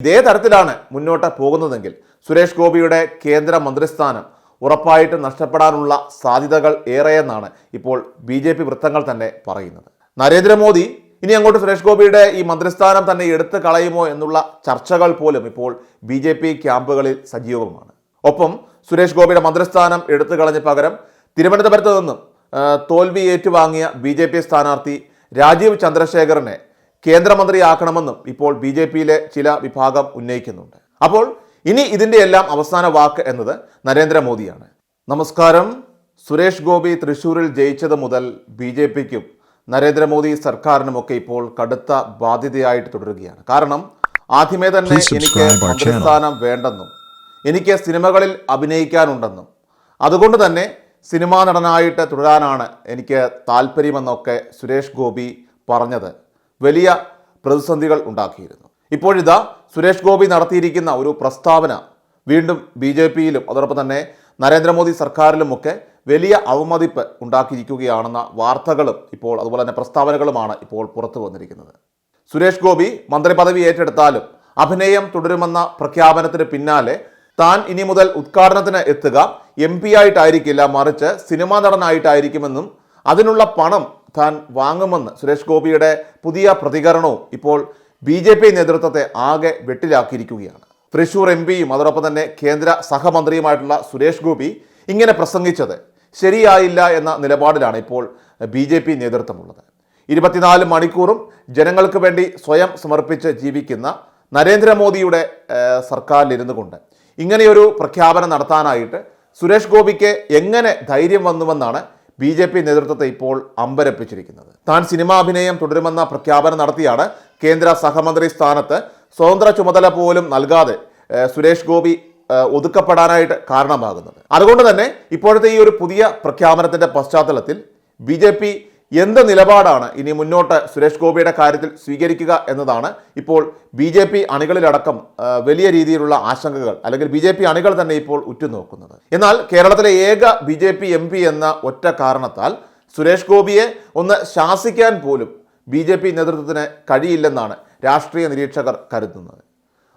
ഇതേ തരത്തിലാണ് മുന്നോട്ട് പോകുന്നതെങ്കിൽ സുരേഷ് ഗോപിയുടെ കേന്ദ്ര മന്ത്രിസ്ഥാനം ഉറപ്പായിട്ടും നഷ്ടപ്പെടാനുള്ള സാധ്യതകൾ ഏറെയെന്നാണ് ഇപ്പോൾ ബി ജെ പി വൃത്തങ്ങൾ തന്നെ പറയുന്നത്. നരേന്ദ്രമോദി ഇനി അങ്ങോട്ട് സുരേഷ് ഗോപിയുടെ ഈ മന്ത്രിസ്ഥാനം തന്നെ എടുത്തു കളയുമോ എന്നുള്ള ചർച്ചകൾ പോലും ഇപ്പോൾ ബി ജെ പി ക്യാമ്പുകളിൽ സജീവമാണ്. ഒപ്പം സുരേഷ് ഗോപിയുടെ മന്ത്രിസ്ഥാനം എടുത്തു കളഞ്ഞ പകരം തിരുവനന്തപുരത്ത് നിന്നും തോൽവി ഏറ്റുവാങ്ങിയ ബി ജെ പി സ്ഥാനാർത്ഥി രാജീവ് ചന്ദ്രശേഖറിനെ കേന്ദ്രമന്ത്രിയാക്കണമെന്നും ഇപ്പോൾ ബി ജെ പിയിലെ ചില വിഭാഗം ഉന്നയിക്കുന്നുണ്ട്. അപ്പോൾ ഇനി ഇതിന്റെ എല്ലാം അവസാന വാക്ക് എന്നത് നരേന്ദ്രമോദിയാണ്. നമസ്കാരം. സുരേഷ് ഗോപി തൃശൂരിൽ ജയിച്ചത് മുതൽ ബി ജെ പിക്കും നരേന്ദ്രമോദി സർക്കാരിനുമൊക്കെ ഇപ്പോൾ കടുത്ത ബാധ്യതയായിട്ട് തുടരുകയാണ്. കാരണം ആദ്യമേ തന്നെ എനിക്ക് മന്ത്രിസ്ഥാനം വേണ്ടെന്നും എനിക്ക് സിനിമകളിൽ അഭിനയിക്കാനുണ്ടെന്നും അതുകൊണ്ട് തന്നെ സിനിമാ നടനായിട്ട് തുടരാനാണ് എനിക്ക് താല്പര്യമെന്നൊക്കെ സുരേഷ് ഗോപി പറഞ്ഞത്. വലിയ പ്രതിസന്ധികൾ ഉണ്ടാക്കിയിരുന്നു. ഇപ്പോഴിതാ സുരേഷ് ഗോപി നടത്തിയിരിക്കുന്ന ഒരു പ്രസ്താവന വീണ്ടും ബി ജെ പിയിലും അതോടൊപ്പം തന്നെ നരേന്ദ്രമോദി സർക്കാരിലുമൊക്കെ വലിയ അവമതിപ്പ് ഉണ്ടാക്കിയിരിക്കുകയാണെന്ന വാർത്തകളും ഇപ്പോൾ അതുപോലെ തന്നെ പ്രസ്താവനകളുമാണ് ഇപ്പോൾ പുറത്തു വന്നിരിക്കുന്നത്. സുരേഷ് ഗോപി മന്ത്രിപദവി ഏറ്റെടുത്താലും അഭിനയം തുടരുമെന്ന പ്രഖ്യാപനത്തിന് പിന്നാലെ താൻ ഇനി മുതൽ ഉദ്ഘാടനത്തിന് എത്തുക എം പി ആയിട്ടായിരിക്കില്ല മറിച്ച് സിനിമാ നടനായിട്ടായിരിക്കുമെന്നും അതിനുള്ള പണം താൻ വാങ്ങുമെന്ന് സുരേഷ് ഗോപിയുടെ പുതിയ പ്രതികരണവും ഇപ്പോൾ ബി ജെ പി നേതൃത്വത്തെ ആകെ വെട്ടിലാക്കിയിരിക്കുകയാണ്. തൃശൂർ എം പിയും അതോടൊപ്പം തന്നെ കേന്ദ്ര സഹമന്ത്രിയുമായിട്ടുള്ള സുരേഷ് ഗോപി ഇങ്ങനെ പ്രസംഗിച്ചത് ശരിയായില്ല എന്ന നിലപാടിലാണ് ഇപ്പോൾ ബി ജെ പി നേതൃത്വമുള്ളത്. ഇരുപത്തിനാല് മണിക്കൂറും ജനങ്ങൾക്ക് വേണ്ടി സ്വയം സമർപ്പിച്ച് ജീവിക്കുന്ന നരേന്ദ്രമോദിയുടെ സർക്കാരിലിരുന്നു കൊണ്ട് ഇങ്ങനെയൊരു പ്രഖ്യാപനം നടത്താനായിട്ട് സുരേഷ് ഗോപിക്ക് എങ്ങനെ ധൈര്യം വന്നുവെന്നാണ് ബി ജെ പി നേതൃത്വത്തെ ഇപ്പോൾ അമ്പരപ്പിച്ചിരിക്കുന്നത്. താൻ സിനിമാഭിനയം തുടരുമെന്ന പ്രഖ്യാപനം നടത്തിയാണ് കേന്ദ്ര സഹമന്ത്രി സ്ഥാനത്ത് സ്വതന്ത്ര ചുമതല പോലും നൽകാതെ സുരേഷ് ഗോപി ഒതുക്കപ്പെടാനായിട്ട് കാരണമാകുന്നത്. അതുകൊണ്ട് തന്നെ ഇപ്പോഴത്തെ ഈ ഒരു പുതിയ പ്രഖ്യാപനത്തിന്റെ പശ്ചാത്തലത്തിൽ ബി ജെ പി എന്ത് നിലപാടാണ് ഇനി മുന്നോട്ട് സുരേഷ് ഗോപിയുടെ കാര്യത്തിൽ സ്വീകരിക്കുക എന്നതാണ് ഇപ്പോൾ ബി ജെ പി അണികളിലടക്കം വലിയ രീതിയിലുള്ള ആശങ്കകൾ അല്ലെങ്കിൽ ബി ജെ പി അണികൾ തന്നെ ഇപ്പോൾ ഉറ്റുനോക്കുന്നത്. എന്നാൽ കേരളത്തിലെ ഏക B J P M P എന്ന ഒറ്റ കാരണത്താൽ സുരേഷ് ഗോപിയെ ഒന്ന് ശാസിക്കാൻ പോലും ബി ജെ പി നേതൃത്വത്തിന് കഴിയില്ലെന്നാണ് രാഷ്ട്രീയ നിരീക്ഷകർ കരുതുന്നത്.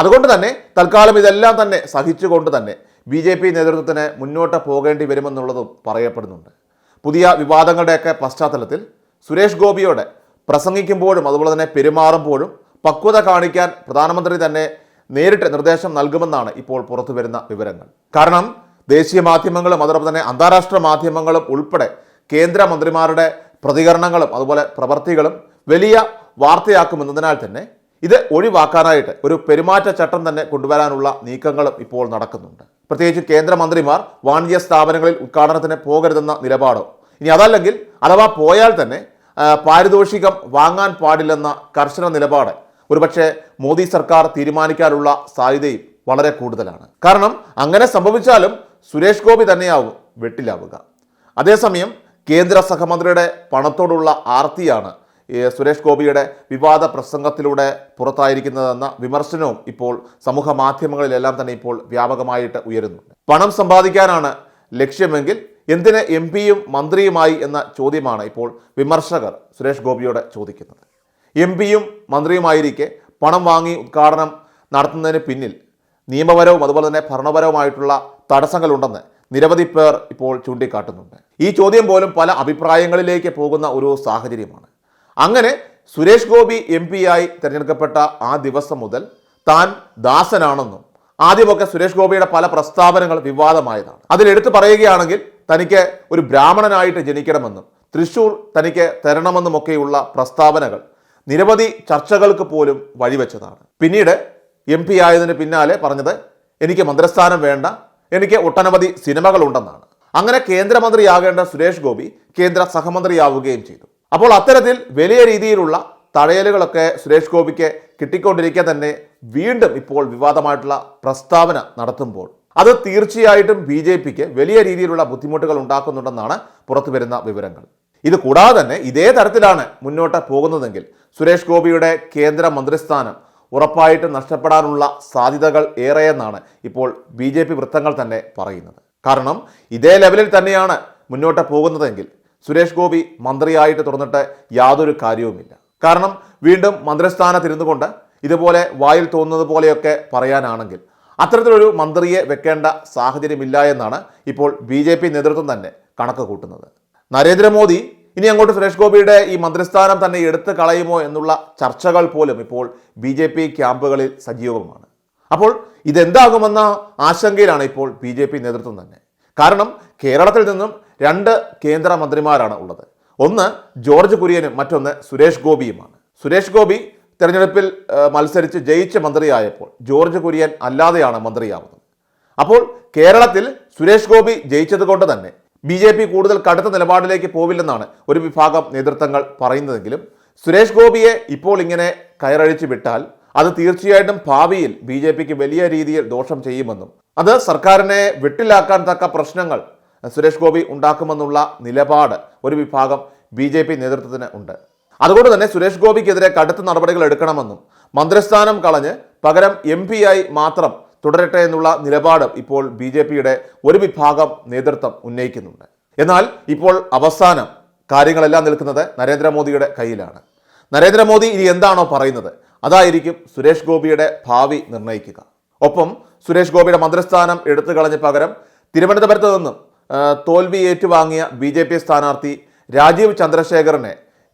അതുകൊണ്ട് തന്നെ തൽക്കാലം ഇതെല്ലാം തന്നെ സഹിച്ചുകൊണ്ട് തന്നെ ബി ജെ പി നേതൃത്വത്തിന് മുന്നോട്ട് പോകേണ്ടി വരുമെന്നുള്ളതും പറയപ്പെടുന്നുണ്ട്. പുതിയ വിവാദങ്ങളുടെയൊക്കെ പശ്ചാത്തലത്തിൽ സുരേഷ് ഗോപിയോട് പ്രസംഗിക്കുമ്പോഴും അതുപോലെ തന്നെ പെരുമാറുമ്പോഴും പക്വത കാണിക്കാൻ പ്രധാനമന്ത്രി തന്നെ നേരിട്ട് നിർദ്ദേശം നൽകുമെന്നാണ് ഇപ്പോൾ പുറത്തു വരുന്ന വിവരങ്ങൾ. കാരണം ദേശീയ മാധ്യമങ്ങളും അതോടൊപ്പം തന്നെ അന്താരാഷ്ട്ര മാധ്യമങ്ങളും ഉൾപ്പെടെ കേന്ദ്രമന്ത്രിമാരുടെ പ്രതികരണങ്ങളും അതുപോലെ പ്രവർത്തികളും വലിയ വാർത്തയാക്കുമെന്നതിനാൽ തന്നെ ഇത് ഒഴിവാക്കാനായിട്ട് ഒരു പെരുമാറ്റച്ചട്ടം തന്നെ കൊണ്ടുവരാനുള്ള നീക്കങ്ങളും ഇപ്പോൾ നടക്കുന്നുണ്ട്. പ്രത്യേകിച്ച് കേന്ദ്രമന്ത്രിമാർ വാണിജ്യ സ്ഥാപനങ്ങളിൽ ഉദ്ഘാടനത്തിന് പോകരുതെന്ന നിലപാടോ. ഇനി അതല്ലെങ്കിൽ അഥവാ പോയാൽ തന്നെ പാരിതോഷികം വാങ്ങാൻ പാടില്ലെന്ന കർശന നിലപാട് ഒരുപക്ഷെ മോദി സർക്കാർ തീരുമാനിക്കാനുള്ള സാധ്യതയും വളരെ കൂടുതലാണ്. കാരണം അങ്ങനെ സംഭവിച്ചാലും സുരേഷ് ഗോപി തന്നെയാവും വെട്ടിലാവുക. അതേസമയം കേന്ദ്ര സഹമന്ത്രിയുടെ പണത്തോടുള്ള ആർത്തിയാണ് സുരേഷ് ഗോപിയുടെ വിവാദ പ്രസംഗത്തിലൂടെ പുറത്തായിരിക്കുന്നതെന്ന വിമർശനവും ഇപ്പോൾ സമൂഹ മാധ്യമങ്ങളിലെല്ലാം തന്നെ ഇപ്പോൾ വ്യാപകമായിട്ട് ഉയരുന്നുണ്ട്. പണം സമ്പാദിക്കാനാണ് ലക്ഷ്യമെങ്കിൽ എന്തിന് എം പിയും മന്ത്രിയുമായി എന്ന ചോദ്യമാണ് ഇപ്പോൾ വിമർശകർ സുരേഷ് ഗോപിയോട് ചോദിക്കുന്നത്. എം പിയും മന്ത്രിയുമായിരിക്കെ പണം വാങ്ങി ഉദ്ഘാടനം നടത്തുന്നതിന് പിന്നിൽ നിയമപരവും അതുപോലെ തന്നെ ഭരണപരവുമായിട്ടുള്ള തടസ്സങ്ങളുണ്ടെന്ന് നിരവധി പേർ ഇപ്പോൾ ചൂണ്ടിക്കാട്ടുന്നുണ്ട്. ഈ ചോദ്യം പോലും പല അഭിപ്രായങ്ങളിലേക്ക് പോകുന്ന ഒരു സാഹചര്യമാണ്. അങ്ങനെ സുരേഷ് ഗോപി എം ആയി തിരഞ്ഞെടുക്കപ്പെട്ട ആ ദിവസം മുതൽ താൻ ദാസനാണെന്നും ആദ്യമൊക്കെ സുരേഷ് ഗോപിയുടെ പല പ്രസ്താവനകൾ വിവാദമായതാണ്. അതിലെടുത്ത് പറയുകയാണെങ്കിൽ തനിക്ക് ഒരു ബ്രാഹ്മണനായിട്ട് ജനിക്കണമെന്നും തൃശൂർ തനിക്ക് തരണമെന്നുമൊക്കെയുള്ള പ്രസ്താവനകൾ നിരവധി ചർച്ചകൾക്ക് പോലും വഴിവെച്ചതാണ്. പിന്നീട് എം പി ആയതിന് പിന്നാലെ പറഞ്ഞത് എനിക്ക് മന്ത്രിസ്ഥാനം വേണ്ട എനിക്ക് ഒട്ടനവധി സിനിമകളുണ്ടെന്നാണ്. അങ്ങനെ കേന്ദ്രമന്ത്രിയാകേണ്ട സുരേഷ് ഗോപി കേന്ദ്ര സഹമന്ത്രിയാവുകയും ചെയ്തു. അപ്പോൾ അത്തരത്തിൽ വലിയ രീതിയിലുള്ള തടയലുകളൊക്കെ സുരേഷ് ഗോപിക്ക് കിട്ടിക്കൊണ്ടിരിക്കെ തന്നെ വീണ്ടും ഇപ്പോൾ വിവാദമായിട്ടുള്ള പ്രസ്താവന നടത്തുമ്പോൾ അത് തീർച്ചയായിട്ടും ബി ജെ പിക്ക് വലിയ രീതിയിലുള്ള ബുദ്ധിമുട്ടുകൾ ഉണ്ടാക്കുന്നുണ്ടെന്നാണ് പുറത്തു വരുന്ന വിവരങ്ങൾ. ഇത് കൂടാതെ തന്നെ ഇതേ തരത്തിലാണ് മുന്നോട്ട് പോകുന്നതെങ്കിൽ സുരേഷ് ഗോപിയുടെ കേന്ദ്ര മന്ത്രിസ്ഥാനം ഉറപ്പായിട്ടും നഷ്ടപ്പെടാനുള്ള സാധ്യതകൾ ഏറെയെന്നാണ് ഇപ്പോൾ ബി വൃത്തങ്ങൾ തന്നെ പറയുന്നത്. കാരണം ഇതേ ലെവലിൽ തന്നെയാണ് മുന്നോട്ട് പോകുന്നതെങ്കിൽ സുരേഷ് ഗോപി മന്ത്രിയായിട്ട് തുറന്നിട്ട് യാതൊരു കാര്യവുമില്ല. കാരണം വീണ്ടും മന്ത്രിസ്ഥാനത്തിരുന്നു കൊണ്ട് ഇതുപോലെ വായിൽ തോന്നുന്നത് പോലെയൊക്കെ പറയാനാണെങ്കിൽ അത്തരത്തിലൊരു മന്ത്രിയെ വെക്കേണ്ട സാഹചര്യമില്ല എന്നാണ് ഇപ്പോൾ ബി ജെ പി നേതൃത്വം തന്നെ കണക്ക് കൂട്ടുന്നത്. നരേന്ദ്രമോദി ഇനി അങ്ങോട്ട് സുരേഷ് ഗോപിയുടെ ഈ മന്ത്രിസ്ഥാനം തന്നെ എടുത്തു കളയുമോ എന്നുള്ള ചർച്ചകൾ പോലും ഇപ്പോൾ ബി ജെ പി ക്യാമ്പുകളിൽ സജീവമാണ്. അപ്പോൾ ഇതെന്താകുമെന്ന ആശങ്കയിലാണ് ഇപ്പോൾ ബി ജെ പി നേതൃത്വം തന്നെ. കാരണം കേരളത്തിൽ നിന്നും രണ്ട് കേന്ദ്രമന്ത്രിമാരാണ് ഉള്ളത്. ഒന്ന് ജോർജ് കുര്യനും മറ്റൊന്ന് സുരേഷ് ഗോപിയുമാണ്. സുരേഷ് ഗോപി തെരഞ്ഞെടുപ്പിൽ മത്സരിച്ച് ജയിച്ച മന്ത്രിയായപ്പോൾ ജോർജ് കുര്യൻ അല്ലാതെയാണ് മന്ത്രിയാവുന്നത്. അപ്പോൾ കേരളത്തിൽ സുരേഷ് ഗോപി ജയിച്ചത് കൊണ്ട് തന്നെ ബി ജെ പി കൂടുതൽ കടുത്ത നിലപാടിലേക്ക് പോവില്ലെന്നാണ് ഒരു വിഭാഗം നേതൃത്വങ്ങൾ പറയുന്നതെങ്കിലും സുരേഷ് ഗോപിയെ ഇപ്പോൾ ഇങ്ങനെ കയറഴിച്ചു വിട്ടാൽ അത് തീർച്ചയായിട്ടും ഭാവിയിൽ ബി വലിയ രീതിയിൽ ദോഷം ചെയ്യുമെന്നും അത് സർക്കാരിനെ വെട്ടിലാക്കാൻ തക്ക പ്രശ്നങ്ങൾ സുരേഷ് ഗോപി ഉണ്ടാക്കുമെന്നുള്ള നിലപാട് ഒരു വിഭാഗം ബി ജെ പി നേതൃത്വത്തിന് ഉണ്ട്. അതുകൊണ്ട് തന്നെ സുരേഷ് ഗോപിക്കെതിരെ കടുത്ത നടപടികൾ എടുക്കണമെന്നും മന്ത്രിസ്ഥാനം കളഞ്ഞ് പകരം എം ആയി മാത്രം തുടരട്ടെ എന്നുള്ള നിലപാട് ഇപ്പോൾ ബി ജെ പിയുടെ ഒരു വിഭാഗം നേതൃത്വം ഉന്നയിക്കുന്നുണ്ട്. എന്നാൽ ഇപ്പോൾ അവസാനം കാര്യങ്ങളെല്ലാം നിൽക്കുന്നത് നരേന്ദ്രമോദിയുടെ കയ്യിലാണ്. നരേന്ദ്രമോദി ഇനി എന്താണോ പറയുന്നത്? അതായിരിക്കും സുരേഷ് ഗോപിയുടെ ഭാവി നിർണയിക്കുക. ഒപ്പം സുരേഷ് ഗോപിയുടെ മന്ത്രിസ്ഥാനം എടുത്തു കളഞ്ഞ് പകരം തിരുവനന്തപുരത്ത് നിന്നും തോൽവി ഏറ്റുവാങ്ങിയ ബി ജെ പി സ്ഥാനാർത്ഥി രാജീവ് ചന്ദ്രശേഖറിനെ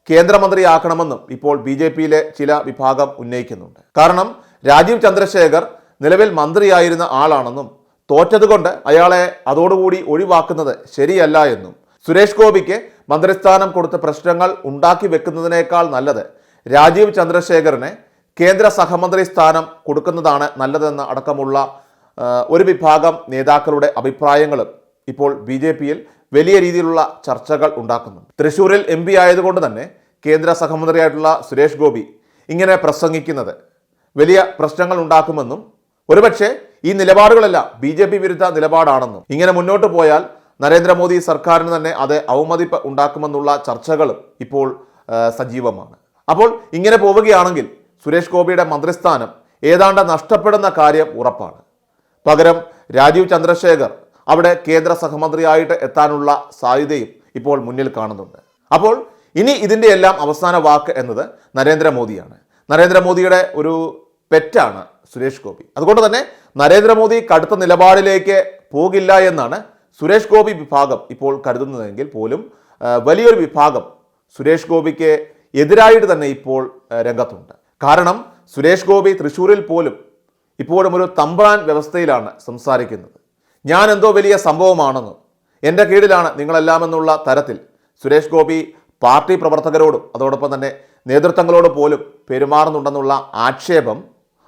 കേന്ദ്രമന്ത്രിയാക്കണമെന്നും ഇപ്പോൾ ബി ജെ പിയിലെ ചില വിഭാഗം ഉന്നയിക്കുന്നുണ്ട്. കാരണം രാജീവ് ചന്ദ്രശേഖർ നിലവിൽ മന്ത്രിയായിരുന്ന ആളാണെന്നും തോറ്റതുകൊണ്ട് അയാളെ അതോടുകൂടി ഒഴിവാക്കുന്നത് ശരിയല്ല എന്നും സുരേഷ് ഗോപിക്ക് മന്ത്രിസ്ഥാനം കൊടുത്ത പ്രശ്നങ്ങൾ ഉണ്ടാക്കി വെക്കുന്നതിനേക്കാൾ നല്ലത് രാജീവ് ചന്ദ്രശേഖറിനെ കേന്ദ്ര സഹമന്ത്രി സ്ഥാനം കൊടുക്കുന്നതാണ് നല്ലതെന്ന് അടക്കമുള്ള ഒരു വിഭാഗം നേതാക്കളുടെ അഭിപ്രായങ്ങളും ഇപ്പോൾ ബി ജെ പിയിൽ വലിയ രീതിയിലുള്ള ചർച്ചകൾ ഉണ്ടാക്കുന്നുണ്ട്. തൃശ്ശൂരിൽ എം പി ആയതുകൊണ്ട് തന്നെ കേന്ദ്ര സഹമന്ത്രിയായിട്ടുള്ള സുരേഷ് ഗോപി ഇങ്ങനെ പ്രസംഗിക്കുന്നത് വലിയ പ്രശ്നങ്ങൾ ഉണ്ടാക്കുമെന്നും ഒരുപക്ഷെ ഈ നിലപാടുകളെല്ലാം ബി ജെ പി വിരുദ്ധ നിലപാടാണെന്നും. ഇങ്ങനെ മുന്നോട്ട് പോയാൽ നരേന്ദ്രമോദി സർക്കാരിന് തന്നെ അത് അവമതിപ്പ് ഉണ്ടാക്കുമെന്നുള്ള ചർച്ചകളും ഇപ്പോൾ സജീവമാണ്. അപ്പോൾ ഇങ്ങനെ പോവുകയാണെങ്കിൽ സുരേഷ് ഗോപിയുടെ മന്ത്രിസ്ഥാനം ഏതാണ്ട് നഷ്ടപ്പെടുന്ന കാര്യം ഉറപ്പാണ്. പകരം രാജീവ് ചന്ദ്രശേഖർ അവിടെ കേന്ദ്ര സഹമന്ത്രിയായിട്ട് എത്താനുള്ള സാധ്യതയും ഇപ്പോൾ മുന്നിൽ കാണുന്നുണ്ട്. അപ്പോൾ ഇനി ഇതിന്റെ എല്ലാം അവസാന വാക്ക് എന്നത് നരേന്ദ്രമോദിയാണ്. നരേന്ദ്രമോദിയുടെ ഒരു പെറ്റാണ് സുരേഷ് ഗോപി. അതുകൊണ്ട് തന്നെ നരേന്ദ്രമോദി കടുത്ത നിലപാടിലേക്ക് പോകില്ല എന്നാണ് സുരേഷ് ഗോപി വിഭാഗം ഇപ്പോൾ കരുതുന്നതെങ്കിൽ പോലും വലിയൊരു വിഭാഗം സുരേഷ് ഗോപിക്ക് എതിരായിട്ട് തന്നെ ഇപ്പോൾ രംഗത്തുണ്ട്. കാരണം സുരേഷ് ഗോപി തൃശ്ശൂരിൽ പോലും ഇപ്പോഴും ഒരു തമ്പ്രാൻ വ്യവസ്ഥയിലാണ് സംസാരിക്കുന്നത്. ഞാൻ എന്തോ വലിയ സംഭവമാണെന്ന്. എന്റെ കീഴിലാണ് നിങ്ങളെല്ലാം എന്നുള്ള തരത്തിൽ സുരേഷ് ഗോപി പാർട്ടി പ്രവർത്തകരോടും അതോടൊപ്പം തന്നെ നേതൃത്വങ്ങളോട് പോലും പെരുമാറുന്നുണ്ടെന്നുള്ള ആക്ഷേപം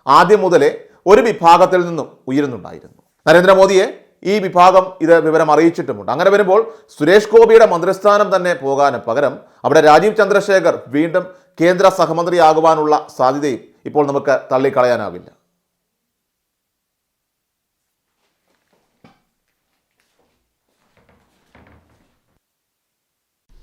ആദ്യം മുതലേ ഒരു വിഭാഗത്തിൽ നിന്നും ഉയരുന്നുണ്ടായിരുന്നു. നരേന്ദ്രമോദിയെ ഈ വിഭാഗം ഇത് വിവരം അറിയിച്ചിട്ടുമുണ്ട്. അങ്ങനെ വരുമ്പോൾ സുരേഷ് ഗോപിയുടെ മന്ത്രിസ്ഥാനം തന്നെ പോകാൻ പകരം അവിടെ രാജീവ് ചന്ദ്രശേഖർ വീണ്ടും കേന്ദ്ര സഹമന്ത്രിയാകുവാനുള്ള സാധ്യതയും ഇപ്പോൾ നമുക്ക് തള്ളിക്കളയാനാവില്ല.